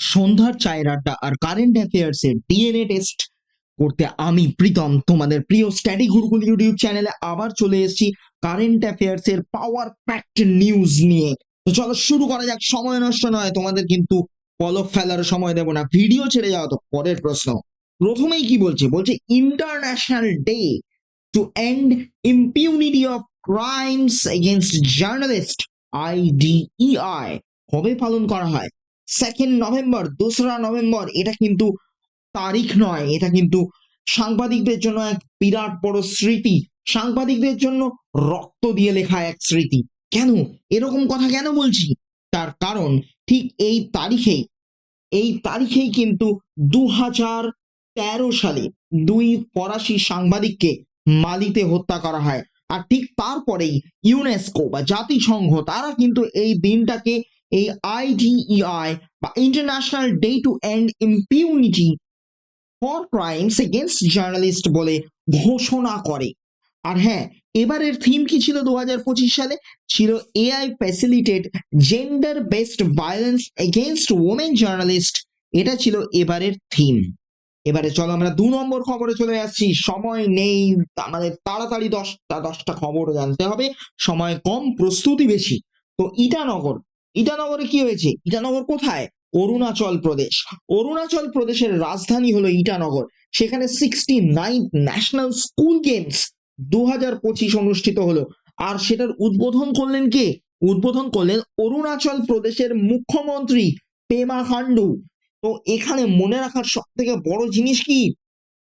সন্ধ্যার চায়ের আড্ডা আর কারেন্ট অ্যাফেয়ার্স এর ডিএনএ টেস্ট করতে আমি প্রীতম, তোমাদের প্রিয় স্ট্যাটিক গুরুকুল ইউটিউব চ্যানেলে আবার চলে এসেছি কারেন্ট অ্যাফেয়ার্স এর পাওয়ার প্যাক্ট নিউজ নিয়ে। তো চলো শুরু করা যাক, সময় নষ্ট নয়, তোমাদের কিন্তু পলক ফেলার সময় দেবো না ভিডিও ছেড়ে যাও তো পরের প্রশ্ন। প্রথমেই কি বলছে? বলছে international day to end impunity of crimes against journalist IDEI কবে পালন করা হয়? সেকেন্ড নভেম্বর দোসরা নভেম্বর এটা কিন্তু তারিখ নয়, এটা কিন্তু সাংবাদিকদের জন্য এক বিরাট বড় স্মৃতি। সাংবাদিকদের জন্য রক্ত দিয়ে লেখা এক স্মৃতি। কেন? এরকম কথা কেন বলছি? তার কারণ ঠিক এই তারিখেই এই তারিখেই কিন্তু দু হাজার তেরো সালে দুই ফরাসি সাংবাদিককে মালিতে হত্যা করা হয়। আর ঠিক তারপরেই ইউনেস্কো বা জাতিসংঘ, তারা কিন্তু এই দিনটাকে এই আইডিইআই বা international day to end impunity for crimes against journalist বলে ঘোষণা করে। আর হ্যাঁ এবারের থিম কি ছিল দু হাজার পঁচিশ সালে? ছিল AI facilitated gender based violence against women journalist এটা ছিল এবারের থিম এবারে চলো আমরা দু নম্বর খবরে চলে আসছি। সময় নেই, আমাদের তাড়াতাড়ি দশটা দশটা খবর জানতে হবে। সময় কম, প্রস্তুতি বেশি। তো ইটানগর ইটানগরে কি হয়েছে? ইটানগর কোথায়? অরুণাচল প্রদেশ। অরুণাচল প্রদেশের রাজধানী হলো ইটানগর। সেখানে sixty nine national school games দু হাজার পঁচিশ অনুষ্ঠিত হলো। আর সেটার উদ্বোধন করলেন কে? উদ্বোধন করলেন অরুণাচল প্রদেশের মুখ্যমন্ত্রী পেমা খান্ডু। তো এখানে মনে রাখার সব থেকে বড় জিনিস কি?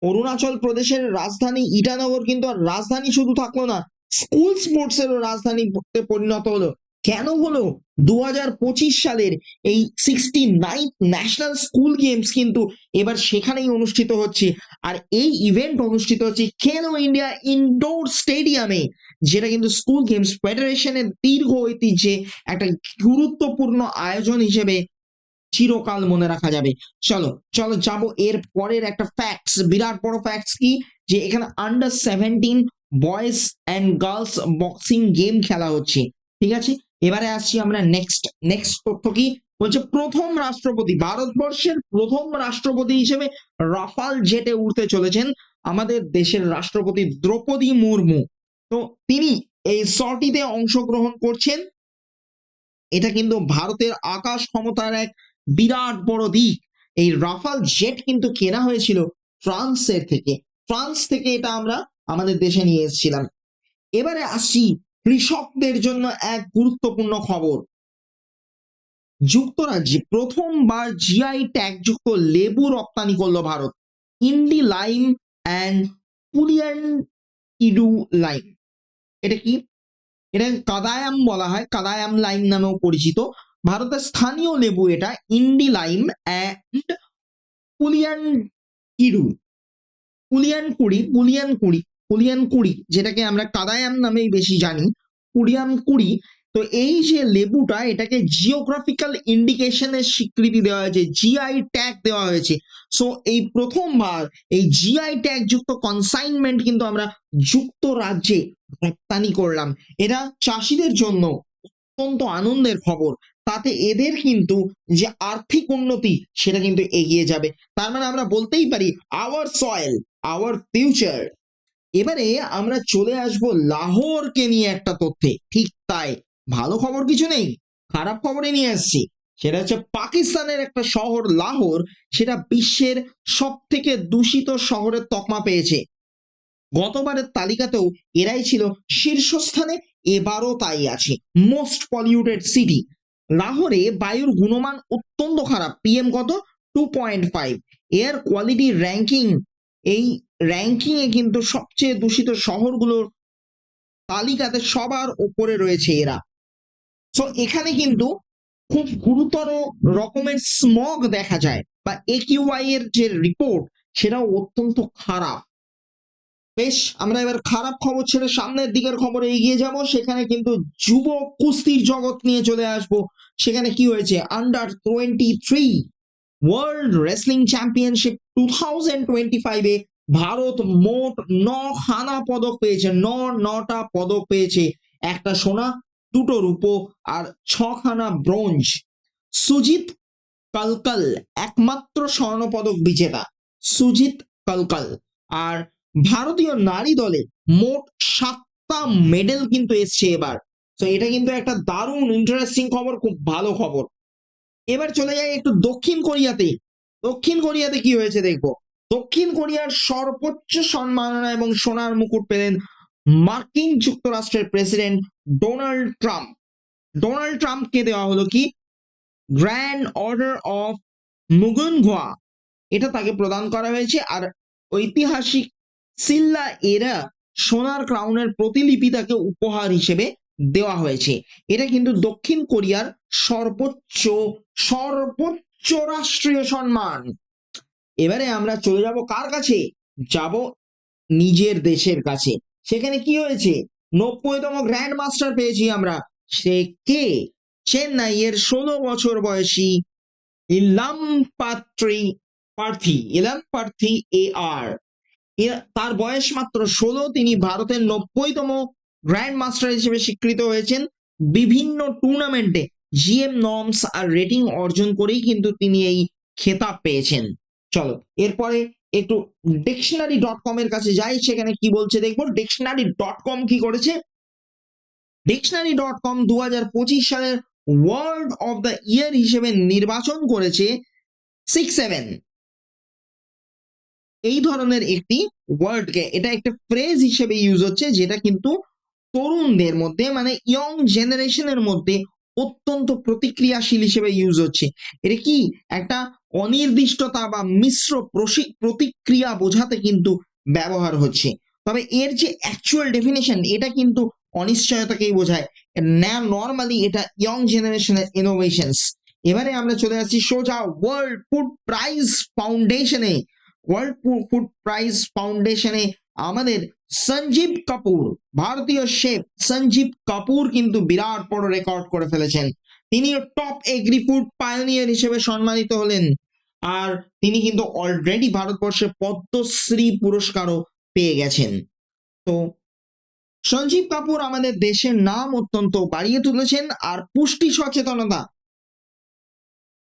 অরুণাচল প্রদেশের রাজধানী ইটানগর কিন্তু আর রাজধানী শুধু থাকল না স্কুল স্পোর্টস এরও রাজধানী পরিণত হলো। কেন হলো? দু হাজার পঁচিশ সালের এই sixty nine national school games কিন্তু এবার সেখানেই অনুষ্ঠিত হচ্ছে। আর এই ইভেন্ট অনুষ্ঠিত হচ্ছে খেলো ইন্ডিয়া ইনডোর স্টেডিয়ামে যেটা কিন্তু স্কুল গেমস ফেডারেশনের দীর্ঘ ঐতিহ্যে একটা গুরুত্বপূর্ণ আয়োজন হিসেবে চিরকাল মনে রাখা যাবে। চলো চলো যাব। এর পরের একটা ফ্যাক্টস বিরাট বড় ফ্যাক্টস কি? যে এখানে under seventeen boys and girls boxing game খেলা হচ্ছে। ঠিক আছে? এবারে আসছি আমরা নেক্সট নেক্সট তথ্য কি? বলছে প্রথম রাষ্ট্রপতি, ভারতবর্ষের প্রথম রাষ্ট্রপতি হিসেবে রাফাল জেটে উঠতে চলেছেন আমাদের দেশের রাষ্ট্রপতি দ্রৌপদী মুর্মু। তো তিনি এই সরটিতে অংশগ্রহণ করছেন। এটা কিন্তু ভারতের আকাশ ক্ষমতার এক বিরাট বড় দিক। এই রাফাল জেট কিন্তু কেনা হয়েছিল ফ্রান্সের থেকে। ফ্রান্স থেকে এটা আমরা আমাদের দেশে নিয়ে এসেছিলাম। এবারে আসছি কৃষকদের জন্য এক গুরুত্বপূর্ণ খবর। যুক্তরাজ্যে প্রথমবার জিআই ট্যাগ যুক্ত লেবু রপ্তানি করল ভারত। ইন্ডি লাইম অ্যান্ড পুলিয়ান ইডু লাইম এটা কি? এটা কাদায়াম বলা হয়। কাদায়াম লাইম নামেও পরিচিত। ভারতের স্থানীয় লেবু এটা ইন্ডি লাইম অ্যান্ড পুলিয়ান ইডু পুলিয়ান কুড়ি পুলিয়ান কুড়ি। পুলিয়ান কুড়ি যেটাকে আমরা কাদায়াম নামেই বেশি জানি কুড়িয়াম কুড়ি তো এই যে লেবুটা, এটাকে জিওগ্রাফিক্যাল ইন্ডিকেশনের স্বীকৃতি দেওয়া হয়েছে জিআই ট্যাগ দেওয়া হয়েছে। সো এই প্রথমবার, এই জিআই ট্যাগ যুক্ত কনসাইনমেন্ট কিন্তু আমরা যুক্তরাজ্যে রপ্তানি করলাম। এটা চাষিদের জন্য অত্যন্ত আনন্দের খবর। তাতে এদের কিন্তু যে আর্থিক উন্নতি, সেটা কিন্তু এগিয়ে যাবে। তার মানে আমরা বলতেই পারি আওয়ার সয়েল আওয়ার ফিউচার এবারে আমরা চলে আসব লাহোরকে নিয়ে একটা তথ্যে। ঠিক তাই। ভালো খবর কিছু নেই, খারাপ খবরে নিয়ে আসছি। সেটা হচ্ছে পাকিস্তানের একটা শহর লাহোর, সেটা বিশ্বের সব থেকে দূষিত শহরের তকমা পেয়েছে। গতবারের তালিকাতেও এরাই ছিল শীর্ষস্থানে, এবারও তাই আছে। Most polluted city. লাহোরে বায়ুর গুণমান অত্যন্ত খারাপ। পিএম কত? Two point five. Air quality ranking এই র্যাঙ্কিং এ কিন্তু সবচেয়ে দূষিত শহরগুলোর তালিকাতে সবার ওপরে রয়েছে এরা। সো এখানে কিন্তু খুব গুরুতর রকমের স্মগ দেখা যায় বা একিউআই এর যে রিপোর্ট সেটাও অত্যন্ত খারাপ। বেশ, আমরা এবার খারাপ খবর ছেড়ে সামনের দিকের খবরে এগিয়ে যাব। সেখানে কিন্তু যুব কুস্তির জগৎ নিয়ে চলে আসব। সেখানে কি হয়েছে? Under twenty three world wrestling championship two thousand twenty ফাইভে ভারত মোট নখানা পদক পেয়েছে, ন, নটা পদক পেয়েছে। একটা সোনা, দুটো রূপো আর ছখানা ব্রোঞ্জ। সুজিত কলকল একমাত্র স্বর্ণপদক বিজেতা। সুজিত কলকল। আর ভারতীয় নারী দলে মোট সাতটা মেডেল কিন্তু এসছে এবার। তো এটা কিন্তু একটা দারুণ ইন্টারেস্টিং খবর, খুব ভালো খবর। এবার চলে যাই একটু দক্ষিণ কোরিয়াতে। দক্ষিণ কোরিয়াতে কি হয়েছে দেখব? দক্ষিণ কোরিয়ার সর্বোচ্চ সম্মাননা এবং সোনার মুকুট পেলেন মার্কিন যুক্তরাষ্ট্রের প্রেসিডেন্ট ডোনাল্ড ট্রাম্প। ডোনাল্ড ট্রাম্পকে দেওয়া হলো কি? Grand order of Mugunghwa. এটা তাকে প্রদান করা হয়েছে আর ঐতিহাসিক সিল্লা এরা সোনার ক্রাউনের প্রতিলিপি তাকে উপহার হিসেবে দেওয়া হয়েছে। এটা কিন্তু দক্ষিণ কোরিয়ার সর্বোচ্চ সর্বোচ্চ রাষ্ট্রীয় সম্মান। এবারে আমরা চলে যাব কার কাছে? যাব নিজের দেশের কাছে। সেখানে কি হয়েছে? নব্বইতম গ্র্যান্ড মাস্টার পেয়েছি আমরা। সে কে? চেন্নাইয়ের ষোলো বছর বয়সী ইলাম পাত্রী, পার্থী, ইলাম পার্থী এ আর তার বয়স মাত্র ষোলো, তিনি ভারতের নব্বইতম গ্র্যান্ড মাস্টার হিসেবে স্বীকৃত হয়েছেন। বিভিন্ন টুর্নামেন্টে জিএম নর্মস আর রেটিং অর্জন করেই কিন্তু তিনি এই খেতাব পেয়েছেন। চলো, এরপরে একটু ডিকশনারি ডট কম এর কাছে যাই, সেখানে কি বলছে দেখব? ডিকশনারি ডট কম কি করেছে? ডিকশনারি ডট কম দু হাজার পঁচিশ সালের ওয়ার্ল্ড অফ দ্য ইয়ার হিসেবে নির্বাচন করেছে সিক্স সেভেন এই ধরনের একটি ওয়ার্ডকে এটা একটা ফ্রেজ হিসেবে ইউজ হচ্ছে, যেটা কিন্তু তরুণদের মধ্যে মানে ইয়ং জেনারেশনের মধ্যে অত্যন্ত প্রতিক্রিয়াশীল হিসেবে ইউজ হচ্ছে। এটা কি একটা অনির্দিষ্টতা বা মিশ্র প্রতিক্রিয়া বোঝাতে কিন্তু ব্যবহার হচ্ছে। তবে এর যে অ্যাকচুয়াল ডেফিনেশন এটা কিন্তু অনিশ্চয়তাকেই বোঝায়। নর্মালি এটা ইয়ং জেনারেশনের ইনোভেশনস এবারে আমরা চলে যাচ্ছি সোজা ওয়ার্ল্ড ফুড প্রাইজ ফাউন্ডেশনে ওয়ার্ল্ড ফুড প্রাইজ ফাউন্ডেশনে আমাদের সঞ্জীব কাপুর, ভারতীয় শেফ সঞ্জীব কাপুর কিন্তু বিরাট বড় রেকর্ড করে ফেলেছেন। তিনি টপ এগ্রি ফুড পায়োনিয়ার হিসেবে সম্মানিত হলেন। আর তিনি কিন্তু অলরেডি ভারতবর্ষে পদ্মশ্রী পুরস্কারও পেয়ে গেছেন। তো সঞ্জীব কাপুর আমাদের দেশের নাম অত্যন্ত বাড়িয়ে তুলেছেন। আর পুষ্টি সচেতনতা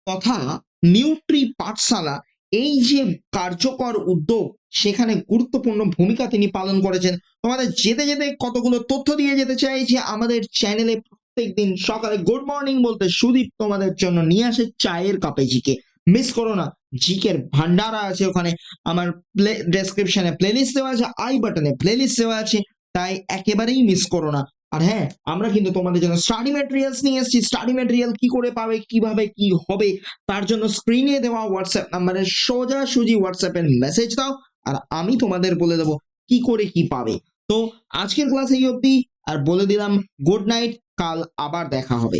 তথা নিউট্রি পাঠশালা এই যে কার্যকর উদ্যোগ, সেখানে গুরুত্বপূর্ণ ভূমিকা তিনি পালন করেছেন। তোমাদের যেতে যেতে কতগুলো তথ্য দিয়ে যেতে চাই যে আমাদের চ্যানেলে প্রত্যেকদিন সকালে গুড মর্নিং বলতে সুদীপ তোমাদের জন্য নিয়ে আসে চায়ের কাপে জিকে। মিস করো না, জিকের ভান্ডারা আছে ওখানে। আমার প্লে ডেসক্রিপশনে প্লেলিস্ট দেওয়া আছে আই বাটনে প্লেলিস্ট দেওয়া আছে, তাই একেবারেই মিস করো না। আর হ্যাঁ আমরা কিন্তু তোমাদের জন্য স্টাডি ম্যাটেরিয়ালস নিয়ে এসেছি। স্টাডি ম্যাটেরিয়াল কি করে পাবে, কীভাবে কি হবে, তার জন্য স্ক্রিনে দেওয়া হোয়াটসঅ্যাপ নাম্বারে সোজাসুজি হোয়াটসঅ্যাপের মেসেজ দাও আর আমি তোমাদের বলে দেবো কি করে কি পাবে। তো আজকের ক্লাস এই অবধি, আর বলে দিলাম গুড নাইট কাল আবার দেখা হবে।